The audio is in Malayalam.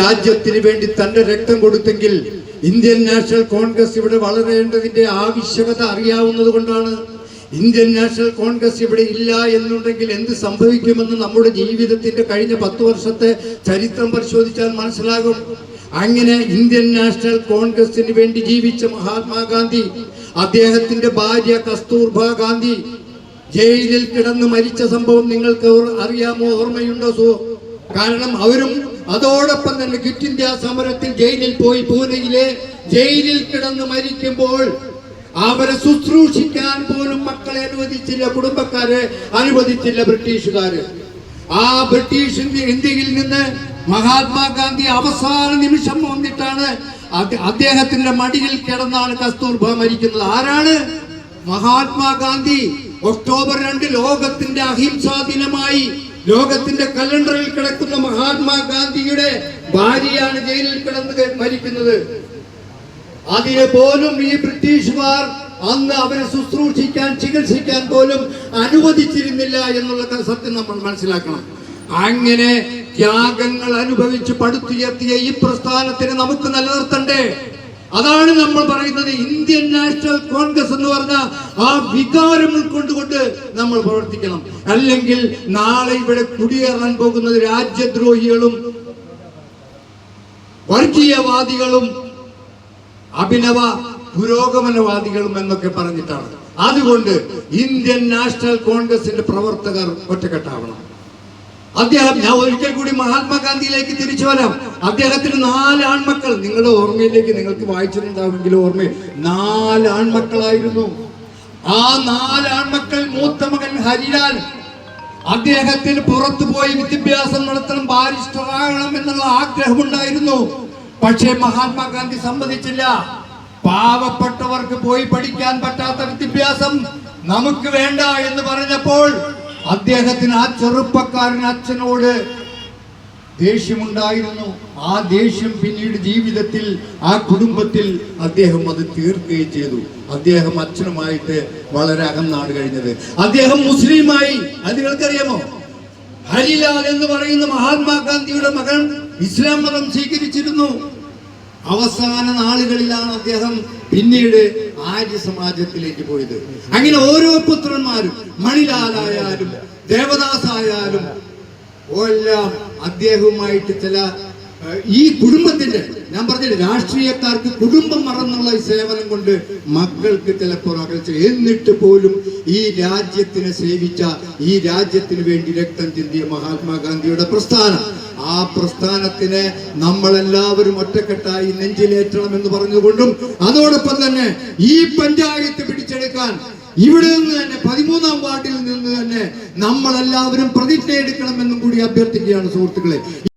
രാജ്യത്തിന് വേണ്ടി തന്റെ രക്തം കൊടുത്തെങ്കിൽ ഇന്ത്യൻ നാഷണൽ കോൺഗ്രസ് ഇവിടെ വളരേണ്ടതിന്റെ ആവശ്യകത അറിയാവുന്നത് കൊണ്ടാണ്. ഇന്ത്യൻ നാഷണൽ കോൺഗ്രസ് ഇവിടെ ഇല്ല എന്നുണ്ടെങ്കിൽ എന്ത് സംഭവിക്കുമെന്ന് നമ്മുടെ ജീവിതത്തിന്റെ കഴിഞ്ഞ പത്ത് വർഷത്തെ ചരിത്രം പരിശോധിച്ചാൽ മനസ്സിലാകും. അങ്ങനെ ഇന്ത്യൻ നാഷണൽ കോൺഗ്രസിന് വേണ്ടി ജീവിച്ച മഹാത്മാഗാന്ധി അദ്ദേഹത്തിന്റെ ഭാര്യ കസ്തൂർബ ഗാന്ധി ജയിലിൽ കിടന്ന് മരിച്ച സംഭവം നിങ്ങൾക്ക് അറിയാമോ ഓർമ്മയുണ്ടോ സോ കാരണം അവരും അതോടൊപ്പം തന്നെ ക്വിറ്റ് ഇന്ത്യ സമരത്തിൽ ജയിലിൽ പോയി പൂനെയിലെ ജയിലിൽ കിടന്ന് മരിക്കുമ്പോൾ അവരെ ശുശ്രൂഷിക്കാൻ പോലും മക്കളെ അനുവദിച്ചില്ല കുടുംബക്കാരെ അനുവദിച്ചില്ല ബ്രിട്ടീഷുകാര്. ആ ബ്രിട്ടീഷ് ഇന്ത്യയിൽ നിന്ന് മഹാത്മാഗാന്ധി അവസാന നിമിഷം വന്നിട്ടാണ് അദ്ദേഹത്തിന്റെ മടിയിൽ കിടന്നാണ് കസ്തൂർബ മരിക്കുന്നത്. ആരാണ്? മഹാത്മാഗാന്ധി. ഒക്ടോബർ രണ്ട് ലോകത്തിന്റെ അഹിംസാ ദിനമായി ലോകത്തിന്റെ കലണ്ടറിൽ കിടക്കുന്ന മഹാത്മാഗാന്ധിയുടെ ഭാര്യയാണ് ജയിലിൽ കിടന്ന് മരിക്കുന്നത്. അതിനെ പോലും ഈ ബ്രിട്ടീഷുകാർ അന്ന് അവരെ ശുശ്രൂഷിക്കാൻ ചികിത്സിക്കാൻ പോലും അനുവദിച്ചിരുന്നില്ല എന്നുള്ള സത്യം നമ്മൾ മനസ്സിലാക്കണം. അങ്ങനെ ത്യാഗങ്ങൾ അനുഭവിച്ച് പടുത്തുയർത്തിയ ഈ പ്രസ്ഥാനത്തിന് നമുക്ക് നിലനിർത്തണ്ടേ? അതാണ് നമ്മൾ പറയുന്നത് ഇന്ത്യൻ നാഷണൽ കോൺഗ്രസ് എന്ന് പറഞ്ഞ ആ വികാരം ഉൾക്കൊണ്ടുകൊണ്ട് നമ്മൾ പ്രവർത്തിക്കണം. അല്ലെങ്കിൽ നാളെ ഇവിടെ കുടിയേറാൻ പോകുന്നത് രാജ്യദ്രോഹികളും വർഗീയവാദികളും അഭിനവ പുരോഗമനവാദികളും എന്നൊക്കെ പറഞ്ഞിട്ടാണ്. അതുകൊണ്ട് ഇന്ത്യൻ നാഷണൽ കോൺഗ്രസിന്റെ പ്രവർത്തകർ ഒറ്റക്കെട്ടാവണം. അദ്ദേഹം ഞാൻ ഒരിക്കൽ കൂടി മഹാത്മാഗാന്ധിയിലേക്ക് തിരിച്ചു വരാം. അദ്ദേഹത്തിന് നാല് ആൺമക്കൾ. നിങ്ങളുടെ ഓർമ്മയിലേക്ക് നിങ്ങൾക്ക് വായിച്ചിട്ടുണ്ടാവുമെങ്കിലും ഓർമ്മ. നാല് ആൺമക്കളായിരുന്നു. ആ നാല് ആൺമക്കൾ മൂത്ത മകൻ ഹരിലാൽ. അദ്ദേഹത്തിന് പുറത്തു പോയി വിദ്യാഭ്യാസം നടത്തണം ബാരിസ്റ്റർ ആകണം എന്നുള്ള ആഗ്രഹമുണ്ടായിരുന്നു. പക്ഷേ മഹാത്മാഗാന്ധി സമ്മതിച്ചില്ല. പാവപ്പെട്ടവർക്ക് പോയി പഠിക്കാൻ പറ്റാത്ത വിദ്യാഭ്യാസം നമുക്ക് വേണ്ട എന്ന് പറഞ്ഞപ്പോൾ അദ്ദേഹത്തിന് ആ ചെറുപ്പക്കാരൻ അച്ഛനോട് ദേഷ്യമുണ്ടായിരുന്നു. ആ ദേഷ്യം പിന്നീട് ജീവിതത്തിൽ ആ കുടുംബത്തിൽ അദ്ദേഹം അത് തീർക്കുകയും ചെയ്തു. അദ്ദേഹം അച്ഛനുമായിട്ട് വളരെ അകന്നാണ് കഴിഞ്ഞത്. അദ്ദേഹം മുസ്ലിമായി അത് നിങ്ങൾക്കറിയാമോ ഹരിലാൽ എന്ന് പറയുന്ന മഹാത്മാഗാന്ധിയുടെ മകൻ ഇസ്ലാം മതം സ്വീകരിച്ചിരുന്നു. അവസാന നാളുകളിലാണ് അദ്ദേഹം പിന്നീട് ആര്യ സമാജത്തിലേക്ക് പോയത്. അങ്ങനെ ഓരോ പുത്രന്മാരും മണിലാലായാലും ദേവദാസായാലും എല്ലാം അദ്ദേഹവുമായിട്ട് ചില ഈ കുടുംബത്തിന്റെ ഞാൻ പറഞ്ഞില്ല രാഷ്ട്രീയക്കാർക്ക് കുടുംബം മറന്നുള്ള ഈ സേവനം കൊണ്ട് മക്കൾക്ക് ചിലപ്പോൾ അകൽച്ച എന്നിട്ട് പോലും ഈ രാജ്യത്തിനെ സേവിച്ച ഈ രാജ്യത്തിന് വേണ്ടി രക്തം ചിന്തിയ മഹാത്മാഗാന്ധിയുടെ പ്രസ്ഥാനം. ആ പ്രസ്ഥാനത്തിനെ നമ്മളെല്ലാവരും ഒറ്റക്കെട്ടായി നെഞ്ചിലേറ്റണം എന്ന് പറഞ്ഞുകൊണ്ടും അതോടൊപ്പം തന്നെ ഈ പഞ്ചായത്ത് പിടിച്ചെടുക്കാൻ ഇവിടെ നിന്ന് തന്നെ പതിമൂന്നാം വാർഡിൽ നിന്ന് തന്നെ നമ്മളെല്ലാവരും പ്രതിജ്ഞ എടുക്കണമെന്നും കൂടി അഭ്യർത്ഥിക്കുകയാണ് സുഹൃത്തുക്കളെ.